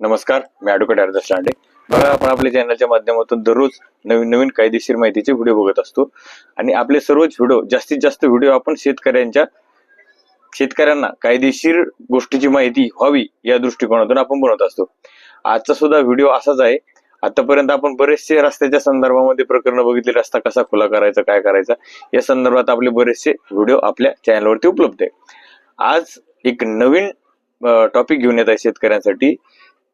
नमस्कार मी ॲडव्होकेट हरदास लांडे. बघा आपण आपल्या चॅनलच्या माध्यमातून दररोज नवीन नवीन कायदेशीर माहितीचे व्हिडिओ बघत असतो. आणि आपले सर्वच व्हिडिओ जास्तीत जास्त व्हिडिओ आपण शेतकऱ्यांच्या शेतकऱ्यांना कायदेशीर गोष्टीची माहिती व्हावी या दृष्टिकोनातून आपण बनवत असतो. आजचा सुद्धा व्हिडिओ असाच आहे. आतापर्यंत आपण बरेचसे रस्त्याच्या संदर्भामध्ये प्रकरण बघितले रस्ता कसा खुला करायचा काय करायचा या संदर्भात आपले बरेचसे व्हिडिओ आपल्या चॅनलवरती उपलब्ध आहे. आज एक नवीन टॉपिक घेऊन येत आहे शेतकऱ्यांसाठी.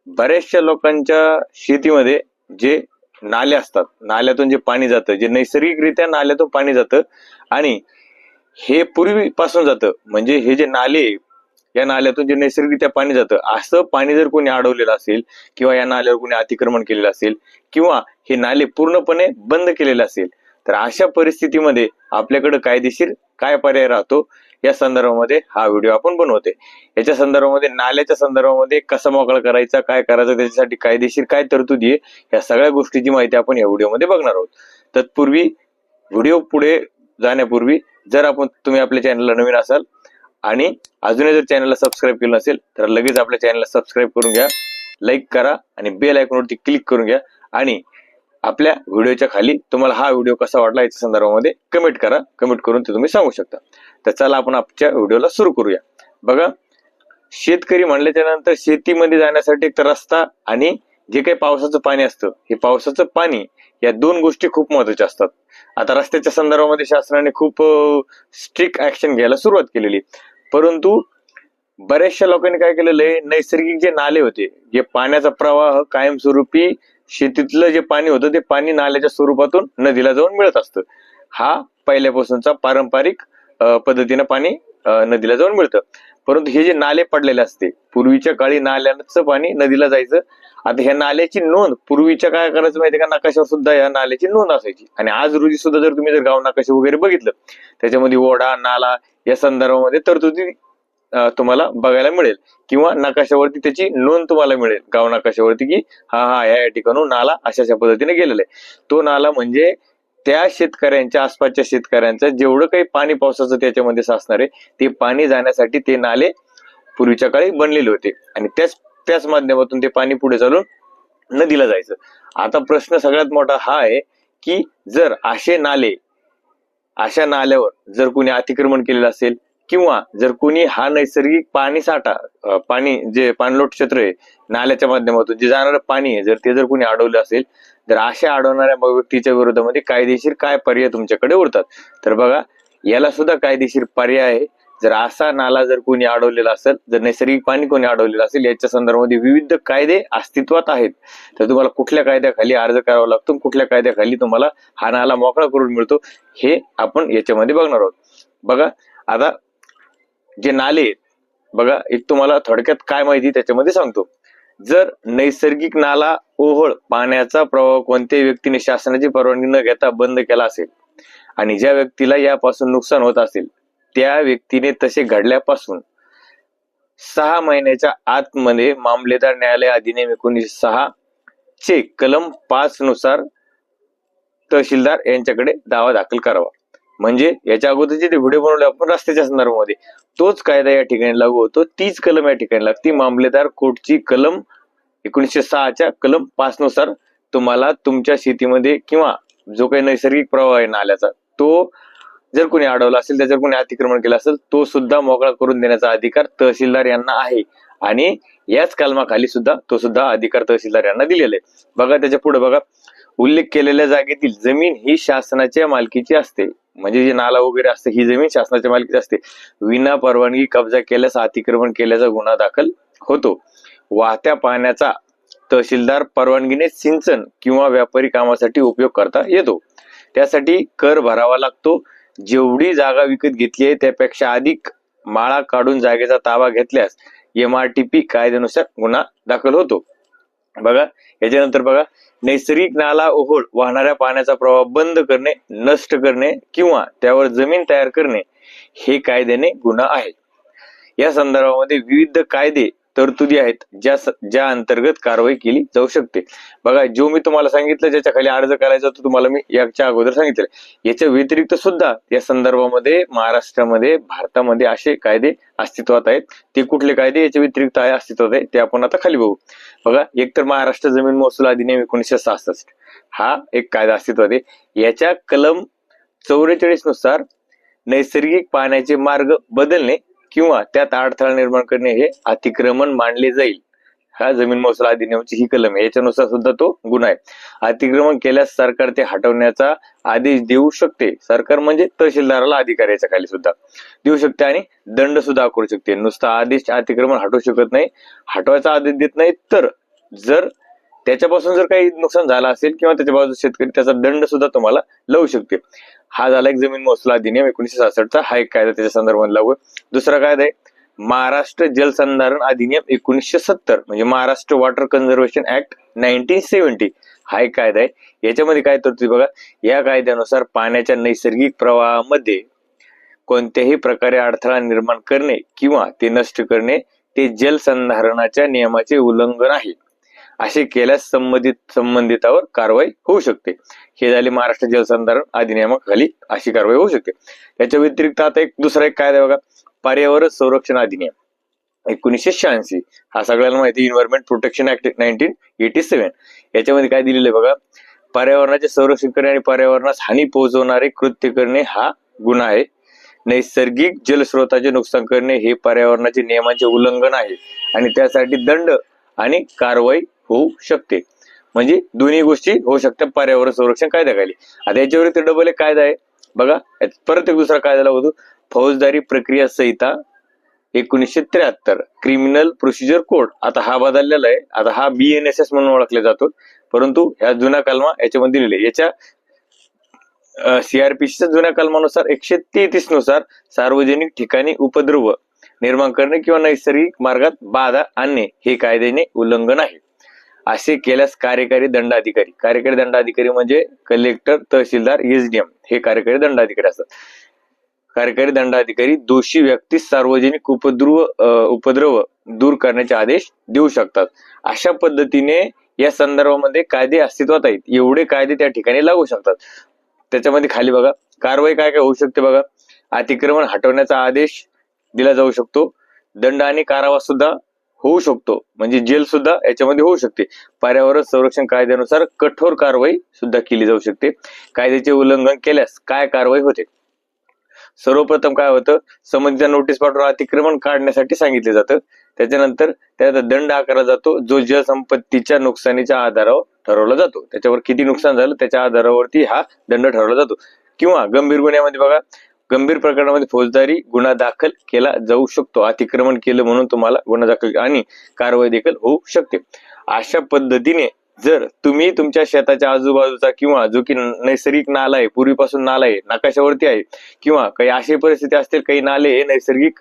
बऱ्याचशा लोकांच्या शेतीमध्ये जे नाले असतात नाल्यातून जे पाणी जातं जे नैसर्गिकरित्या नाल्यातून पाणी जातं आणि हे पूर्वीपासून जातं म्हणजे हे जे नाले या नाल्यातून जे नैसर्गिकरित्या पाणी जातं असं पाणी जर कोणी अडवलेलं असेल किंवा या नाल्यावर कोणी अतिक्रमण केलेलं असेल किंवा हे नाले पूर्णपणे बंद केलेले असेल तर अशा परिस्थितीमध्ये आपल्याकडे कायदेशीर काय पर्याय राहतो? या संदर्भामध्ये हा व्हिडिओ आपण बनवते याच्या संदर्भामध्ये नाल्याच्या संदर्भामध्ये कसा मोकळा करायचा काय करायचं त्याच्यासाठी कायदेशीर काय तरतुदी आहे या सगळ्या गोष्टीची माहिती आपण या व्हिडिओमध्ये बघणार आहोत. तत्पूर्वी व्हिडिओ पुढे जाण्यापूर्वी जर आपण तुम्ही आपल्या चॅनलला नवीन असाल आणि अजूनही जर चॅनलला सबस्क्राईब केलं नसेल तर लगेच आपल्या चॅनलला सबस्क्राईब करून घ्या लाईक करा आणि बेल आयकॉनवरती क्लिक करून घ्या आणि आपल्या व्हिडिओच्या खाली तुम्हाला हा व्हिडिओ कसा वाटला याच्या संदर्भामध्ये कमेंट करा. कमेंट करून ते तुम्ही सांगू शकता. तर चला आपण आपल्या व्हिडिओला सुरू करूया. बघा शेतकरी म्हणल्याच्या नंतर शेतीमध्ये जाण्यासाठी एक तर रस्ता आणि जे काही पावसाचं पाणी असतं हे पावसाचं पाणी या दोन गोष्टी खूप महत्त्वाच्या असतात. आता रस्त्याच्या संदर्भामध्ये शासनाने खूप स्ट्रिक्ट ऍक्शन घ्यायला सुरुवात केलेली परंतु बऱ्याचशा लोकांनी काय केलेलं आहे नैसर्गिक जे नाले होते जे पाण्याचा प्रवाह कायमस्वरूपी शेतीतलं जे पाणी होतं ते पाणी नाल्याच्या स्वरूपातून नदीला जाऊन मिळत असतं. हा पहिल्यापासूनचा पारंपरिक पद्धतीनं पाणी नदीला जाऊन मिळतं. परंतु हे जे नाले पडलेले असते पूर्वीच्या काळी नाल्याचं पाणी नदीला जायचं. आता ह्या नाल्याची नोंद पूर्वीच्या काय करायचं माहितीये का? नकाशावर सुद्धा या नाल्याची नोंद असायची. आणि आज रोजी सुद्धा जर तुम्ही जर गाव नकाशे वगैरे बघितलं त्याच्यामध्ये ओढा नाला या संदर्भामध्ये तरतुदी तुम्हाला बघायला मिळेल. किंवा नकाशावरती त्याची नोंद तुम्हाला मिळेल. गाव नकाशावरती की हा हा या या ठिकाणून नाला अशा अशा पद्धतीने गेलेला आहे. तो नाला म्हणजे त्या शेतकऱ्यांच्या आसपासच्या शेतकऱ्यांचं जेवढं काही पाणी पावसाचं त्याच्यामध्ये साचणार आहे ते पाणी जाण्यासाठी ते नाले पूर्वीच्या काळी बनलेले होते. आणि त्याच त्याच माध्यमातून ते पाणी पुढे चालून नदीला जायचं. आता प्रश्न सगळ्यात मोठा हा आहे की जर असे नाले अशा नाल्यावर जर कोणी अतिक्रमण केलेलं असेल किंवा जर कोणी हा नैसर्गिक पाणी साठा पाणी जे पाणलोट क्षेत्र आहे नाल्याच्या माध्यमातून जे जाणारं पाणी आहे जर ते जर कोणी अडवलं असेल तर अशा अडवणाऱ्या व्यक्तीच्या विरोधामध्ये कायदेशीर काय पर्याय तुमच्याकडे उरतात? तर बघा याला सुद्धा कायदेशीर पर्याय आहे. जर असा नाला जर कोणी अडवलेला असेल जर नैसर्गिक पाणी कोणी अडवलेलं असेल याच्या संदर्भामध्ये विविध कायदे अस्तित्वात आहेत. तर तुम्हाला कुठल्या कायद्याखाली अर्ज करावा लागतो कुठल्या कायद्याखाली तुम्हाला हा नाला मोकळा करून मिळतो हे आपण याच्यामध्ये बघणार आहोत. बघा आता जे नाले आहेत बघा एक तुम्हाला थोडक्यात काय माहिती त्याच्यामध्ये सांगतो. जर नैसर्गिक नाला ओहळ पाण्याचा प्रवाह कोणत्याही व्यक्तीने शासनाची परवानगी न घेता बंद केला असेल आणि ज्या व्यक्तीला यापासून नुकसान होत असेल त्या व्यक्तीने तसे घडल्यापासून सहा महिन्याच्या आतमध्ये मामलेदार न्यायालय अधिनियम एकोणीसशे सहा चे कलम पाच नुसार तहसीलदार यांच्याकडे दावा दाखल करावा. म्हणजे याच्या अगोदरचे ते व्हिडिओ बनवले आपण रस्त्याच्या संदर्भामध्ये तोच कायदा या ठिकाणी लागू होतो. तीच कलम या ठिकाणी लागती. मामलेदार कोर्टची कलम एकोणीसशे सहाच्या कलम पाच नुसार तुम्हाला तुमच्या शेतीमध्ये किंवा जो काही नैसर्गिक प्रवाह आहे नाल्याचा तो जर कोणी अडवला असेल त्याच्यावर कोणी अतिक्रमण केलं असेल तो सुद्धा मोकळा करून देण्याचा अधिकार तहसीलदार यांना आहे. आणि याच कलमाखाली सुद्धा तो सुद्धा अधिकार तहसीलदार यांना दिलेला आहे. बघा त्याच्या पुढे बघा. उल्लेख केलेल्या जागेतील जमीन ही शासनाच्या मालकीची असते. म्हणजे जे नाला वगैरे असते ही जमीन शासनाच्या मालकीची असते. विना परवानगी कब्जा केल्यास अतिक्रमण केल्याचा गुन्हा दाखल होतो. वाहत्या पाण्याचा तहसीलदार परवानगीने सिंचन किंवा व्यापारी कामासाठी उपयोग करता येतो. त्यासाठी कर भरावा लागतो. जेवढी जागा विकत घेतली आहे त्यापेक्षा अधिक माळा काढून जागेचा ताबा घेतल्यास एम आर टी पी कायद्यानुसार गुन्हा दाखल होतो. बघा याच्यानंतर बघा नैसर्गिक नाला ओहोळ वाहणाऱ्या पाण्याचा प्रवाह बंद करणे नष्ट करणे किंवा त्यावर जमीन तयार करणे हे कायद्याने गुन्हा आहे. या संदर्भामध्ये विविध कायदे तरतुदी आहेत ज्या ज्या अंतर्गत कारवाई केली जाऊ शकते. बघा जो मी तुम्हाला सांगितलं ज्याच्या खाली अर्ज करायचा तो तुम्हाला मी याच्या अगोदर सांगितलं. याच्या व्यतिरिक्त सुद्धा या संदर्भामध्ये महाराष्ट्रामध्ये भारतामध्ये असे कायदे अस्तित्वात आहेत. ते कुठले कायदे याच्या व्यतिरिक्त आहे अस्तित्वात आहे ते आपण आता खाली बघू. बघा एक तर महाराष्ट्र जमीन महसूल अधिनियम एकोणीसशे सहासष्ट हा एक कायदा अस्तित्वात आहे. याच्या कलम चौवेचाळीसनुसार नैसर्गिक पाण्याचे मार्ग बदलणे किंवा त्यात अडथळा निर्माण करणे हे अतिक्रमण मानले जाईल. हा जमीन महसूल अधिनियमची ही कलम आहे. याच्यानुसार सुद्धा तो गुन्हा आहे. अतिक्रमण केल्यास सरकार ते हटवण्याचा आदेश देऊ शकते. सरकार म्हणजे तहसीलदाराला अधिकाऱ्याच्या खाली सुद्धा. देऊ शकते आणि दंड सुद्धा करू शकते. नुसता आदेश अतिक्रमण हटवू शकत नाही. हटवायचा आदेश देत नाही. तर जर त्याच्यापासून जर काही नुकसान झालं असेल किंवा त्याच्या बाजूला शेतकरी त्याचा दंड सुद्धा तुम्हाला लावू शकते. हा झाला एक जमीन महसूल अधिनियम एकोणीशे सहासष्टचा. हा एक कायदा त्याच्या संदर्भात लागू दुसरा कायदा आहे महाराष्ट्र जलसंधारण अधिनियम एकोणीसशे सत्तर म्हणजे Maharashtra water conservation act nineteen seventy. हा एक कायदा आहे. याच्यामध्ये काय तरतुदी बघा या कायद्यानुसार पाण्याच्या नैसर्गिक प्रवाहामध्ये कोणत्याही प्रकारे अडथळा निर्माण करणे किंवा ते नष्ट करणे ते जलसंधारणाच्या नियमाचे उल्लंघन आहे. असे केल्यास संबंधित संबंधितावर कारवाई होऊ शकते. हे झाले महाराष्ट्र जलसंधारण अधिनियमाखाली अशी कारवाई होऊ शकते. याच्या व्यतिरिक्त आता एक दुसरा एक कायदा बघा. पर्यावरण संरक्षण अधिनियम. एकोणीसशे शहाऐंशी. हा सगळ्यांना माहिती environment protection act nineteen eighty seven याच्यामध्ये काय दिलेलं आहे बघा? पर्यावरणाचे संरक्षण करणे आणि पर्यावरणास हानी पोहोचवणारे कृत्य करणे हा गुन्हा आहे. नैसर्गिक जलस्रोताचे नुकसान करणे हे पर्यावरणाचे नियमांचे उल्लंघन आहे. आणि त्यासाठी दंड आणि कारवाई होऊ शकते. म्हणजे दोन्ही गोष्टी होऊ शकतात. पर्यावरण संरक्षण कायद्याखाली आता याच्यावर डबल एक कायदा आहे. बघा परत एक दुसरा कायदा होतो. फौजदारी प्रक्रिया संहिता एकोणीसशे त्र्याहत्तर. क्रिमिनल प्रोसिजर कोड आता हा बदललेला आहे. आता हा बीएनएसएस म्हणून ओळखला जातो. परंतु ह्या जुन्या कलमा याच्यामध्ये दिलेले याच्या सीआरपीसीच्या जुन्या कलमानुसार एकशे तेहतीसनुसार सार्वजनिक ठिकाणी उपद्रव निर्माण करणे किंवा नैसर्गिक मार्गात बाधा आणणे हे कायद्याने उल्लंघन आहे. असे केल्यास कार्यकारी दंडाधिकारी. कार्यकारी दंडाधिकारी म्हणजे कलेक्टर तहसीलदार एसडीएम हे कार्यकारी दंडाधिकारी असतात. कार्यकारी दंडाधिकारी दोषी व्यक्ती सार्वजनिक उपद्रव उपद्रव दूर करण्याचे आदेश देऊ शकतात. अशा पद्धतीने या संदर्भामध्ये कायदे अस्तित्वात आहेत. एवढे कायदे त्या ठिकाणी लागू शकतात. त्याच्यामध्ये खाली बघा कारवाई काय काय होऊ शकते बघा. अतिक्रमण हटवण्याचा आदेश दिला जाऊ शकतो. दंड आणि कारावास सुद्धा होऊ शकतो. म्हणजे जेल सुद्धा याच्यामध्ये होऊ शकते. पर्यावरण संरक्षण कायद्यानुसार कठोर कारवाई सुद्धा केली जाऊ शकते. कायद्याचे उल्लंघन केल्यास काय कारवाई होते? सर्वप्रथम काय होतं? संबंधित नोटीस पाठवून अतिक्रमण काढण्यासाठी सांगितले जातं. त्याच्यानंतर त्याचा दंड आकारला जातो. जो जलसंपत्तीच्या नुकसानीच्या आधारावर ठरवला जातो. त्याच्यावर किती नुकसान झालं त्याच्या आधारावरती हा दंड ठरवला जातो. किंवा गंभीर गुन्ह्यामध्ये बघा. गंभीर प्रकरणामध्ये फौजदारी गुन्हा दाखल केला जाऊ शकतो. अतिक्रमण केलं म्हणून तुम्हाला गुन्हा दाखल आणि कारवाई देखील होऊ शकते. अशा पद्धतीने जर तुम्ही तुमच्या शेताच्या आजूबाजूचा किंवा जो की नैसर्गिक नाला आहे पूर्वीपासून नाला आहे नकाशावरती आहे किंवा काही अशी परिस्थिती असतील काही नाले हे नैसर्गिक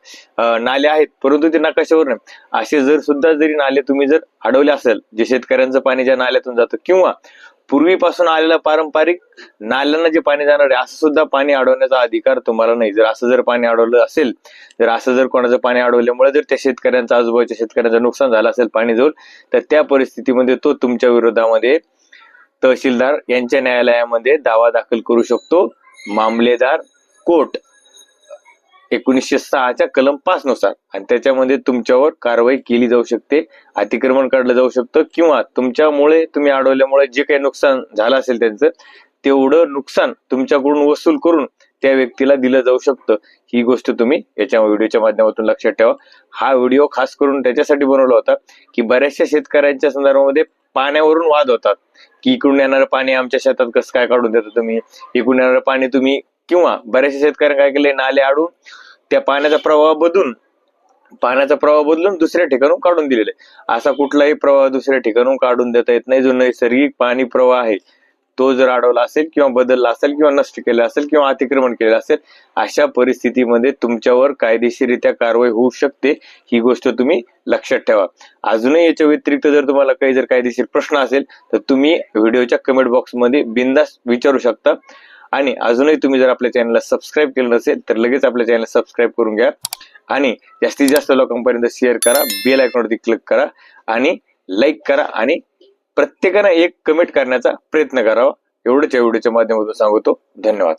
नाले आहेत परंतु ते नकाशावर नाही. असे जर सुद्धा जरी नाले तुम्ही जर अडवले असेल जे शेतकऱ्यांचं पाणी ज्या नाल्यातून जातं किंवा पूर्वीपासून आलेलं पारंपरिक नाल्यांना जे पाणी जाणार आहे असं सुद्धा पाणी अडवण्याचा अधिकार तुम्हाला नाही. जर असं जर पाणी अडवलं असेल जर असं जर कोणाचं पाणी अडवल्यामुळे जर त्या शेतकऱ्यांचा आजूबाजूच्या शेतकऱ्यांचं नुकसान झालं असेल पाणी जवळ तर त्या परिस्थितीमध्ये तो तुमच्या विरोधामध्ये तहसीलदार यांच्या न्यायालयामध्ये दावा दाखल करू शकतो. मामलेदार कोर्ट. एकोणीसशे सहाच्या कलम पाच नुसार आणि त्याच्यामध्ये तुमच्यावर कारवाई केली जाऊ शकते अतिक्रमण काढलं जाऊ शकतं किंवा तुमच्यामुळे तुम्ही अडवल्यामुळे जे काही नुकसान झालं असेल त्यांचं तेवढं नुकसान तुमच्याकडून वसूल करून त्या व्यक्तीला दिलं जाऊ शकतं. ही गोष्ट तुम्ही याच्या व्हिडिओच्या माध्यमातून लक्षात ठेवा. हा व्हिडिओ खास करून त्याच्यासाठी बनवला होता की बऱ्याचशा शेतकऱ्यांच्या संदर्भामध्ये पाण्यावरून वाद होतात. की इकडून येणारं पाणी आमच्या शेतात कसं काय काढून देता तुम्ही? इकडून येणारं पाणी तुम्ही किंवा बऱ्याचशा शेतकऱ्यांनी काय केले नाले आडून त्या पाण्याचा प्रवाह बदलून पाण्याचा प्रवाह बदलून दुसऱ्या ठिकाणून काढून दिलेला. आहे असा कुठलाही प्रवाह दुसऱ्या ठिकाणून काढून देता येत नाही. जो नैसर्गिक पाणी प्रवाह आहे तो जर अडवला असेल किंवा बदलला असेल किंवा नष्ट केला असेल किंवा अतिक्रमण केलं असेल अशा परिस्थितीमध्ये तुमच्यावर कायदेशीरित्या कारवाई होऊ शकते. ही गोष्ट तुम्ही लक्षात ठेवा. अजूनही याच्या व्यतिरिक्त जर तुम्हाला काही जर कायदेशीर प्रश्न असेल तर तुम्ही व्हिडिओच्या कमेंट बॉक्समध्ये बिंदास विचारू शकता. आणि अजूनही तुम्ही जर आपल्या चॅनलला सबस्क्राईब केलं नसेल तर लगेच आपल्या चॅनलला सबस्क्राईब करून घ्या. आणि जास्तीत जास्त लोकांपर्यंत शेअर करा बेल आयकॉनवरती क्लिक करा आणि लाईक करा आणि प्रत्येकानं एक कमेंट करण्याचा प्रयत्न करावा. एवढंच या व्हिडिओच्या माध्यमातून सांगतो. धन्यवाद.